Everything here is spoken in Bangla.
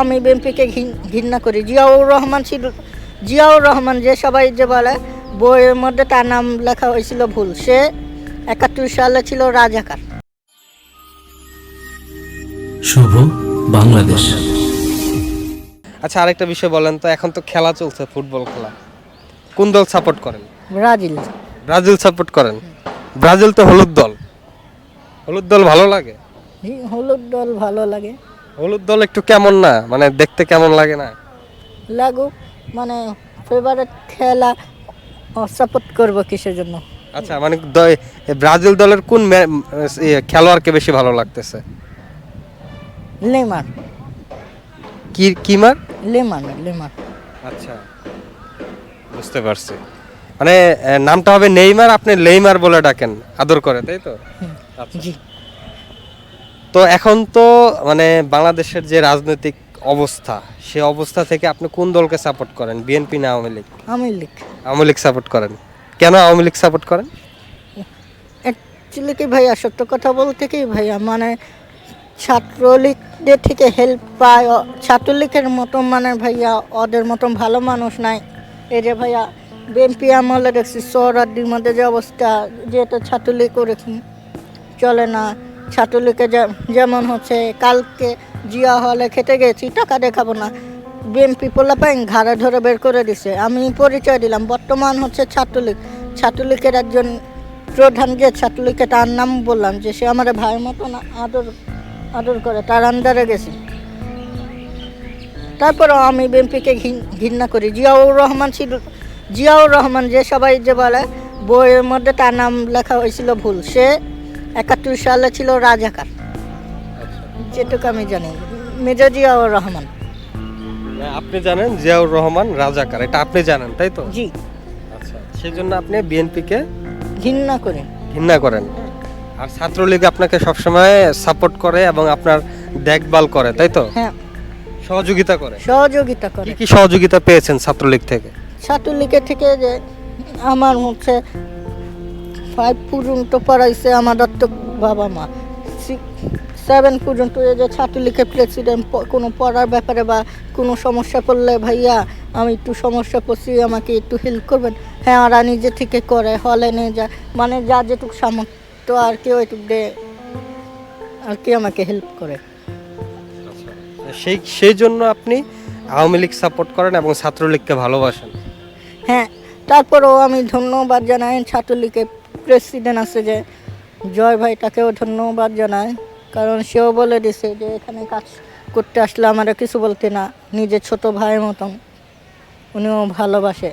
আমি বিএনপিকে ঘৃণা করি। জিয়াউর রহমান ছিল জিয়াউর রহমান যে সবাই যে বলে বইয়ের মধ্যে তার নাম লেখা হয়েছিল ভুল। সে একাত্তর সালে ছিল রাজাকার। শুভ বাংলাদেশ। আচ্ছা আরেকটা বিষয় বলেন তো এখন তো খেলা চলছে ফুটবল খেলা। কোন দল সাপোর্ট করেন? ব্রাজিল। ব্রাজিল সাপোর্ট করেন? ব্রাজিল তো হলুদ দল। হলুদ দল ভালো লাগে? হলুদ দল ভালো লাগে। হলুদ দল একটু কেমন না? মানে দেখতে কেমন লাগে না? লাগুক মানে ফেভারিট খেলা সাপোর্ট করব কিসের জন্য? আচ্ছা মানে ব্রাজিল দলের কোন খেলোয়াড়কে বেশি ভালো লাগতেছে? লেমার কি কিমার? লেমার লেমার আচ্ছা বুঝতে পারছি। মানে নামটা হবে নেইমার আপনি লেইমার বলে ডাকেন। আদর করে তাই তো? আচ্ছা। তো এখন তো মানে বাংলাদেশের যে রাজনৈতিক অবস্থা সে অবস্থা থেকে আপনি কোন দলকে সাপোর্ট করেন? বিএনপি না আওয়ামী লীগ? আমি লিখ আওয়ামী লীগ সাপোর্ট করেন। কেন আওয়ামী লীগ সাপোর্ট করেন? অ্যাকচুয়ালি কি ভাইয়া সত্য কথা বলতে কি ভাইয়া মানে ছাত্রলীগদের থেকে হেল্প পায় ছাত্রলীগের মতো মানে ভাইয়া ওদের মতো ভালো মানুষ নাই। এই যে ভাইয়া বিএনপি আমলে দেখছি সৌরাদির মধ্যে যে অবস্থা যেটা ছাত্রলীগ করেছি চলে না ছাত্রলীগে যেমন হচ্ছে কালকে জিয়া হলে খেতে গেছি, টাকা দেখাবো না। বিএনপি পোলাপাইন ঘাড়ে ধরে বের করে দিছে। আমি পরিচয় দিলাম, বর্তমান হচ্ছে ছাত্রলীগ। ছাত্রলীগের একজন প্রধান যে ছাত্রলীগকে তার নাম বললাম যে সে আমার ভাইয়ের মতন আদর আদর করে, তার আন্দারে গেছে। তারপরেও আমি বিএনপিকে ঘৃণা করি। জিয়াউর রহমান ছিল জিয়াউর রহমান যে সবাই যে বলে, বইয়ের মধ্যে তার নাম লেখা হয়েছিল ভুল। সে একাত্তর সালে ছিল রাজাকার। যেটুকু আমি জানি। মেজর জিয়াউর রহমান। আপনি জানেন জিয়াউর রহমান রাজাকার এটা আপনি জানেন তাই তো? জি। আচ্ছা সেই জন্য আপনি বিএনপিকে ঘৃণা করেন। ঘৃণা করেন। আর ছাত্রলীগ আপনাকে সবসময় সাপোর্ট করে এবং আপনার দেখভাল করে তাই তো? হ্যাঁ। সহযোগিতা করে। সহযোগিতা করে। কি সহযোগিতা পেয়েছেন ছাত্রলীগ থেকে? ছাত্রলীগের থেকে যে আমার হচ্ছে ফাইভ পর্যন্ত পড়াইছে আমাদের তো বাবা মা। সেভেন পর্যন্ত এই যে ছাত্রলীগের প্রেসিডেন্ট কোনো পড়ার ব্যাপারে বা কোনো সমস্যা পড়লে ভাইয়া আমি একটু সমস্যা পড়ছি আমাকে একটু হেল্প করবেন। হ্যাঁ ওরা নিজে থেকে করে হলে নিয়ে যায় মানে যা যেটুকু সামর্থ্য আর কেউ একটু দেয় আর কি আমাকে হেল্প করে। সেই সেই জন্য আপনি আওয়ামী লীগ সাপোর্ট করেন এবং ছাত্রলীগকে ভালোবাসেন। হ্যাঁ তারপরেও আমি ধন্যবাদ জানাই ছাত্রলীগের প্রেসিডেন্ট আছে যে, জয় ভাই তাকেও ধন্যবাদ জানায় কারণ সেও বলে দিছে যে, এখানে কাজ করতে আসলে আমারা কিছু বলতে না, নিজের ছোট ভাইয়ের মতন। উনিও ভালোবাসে।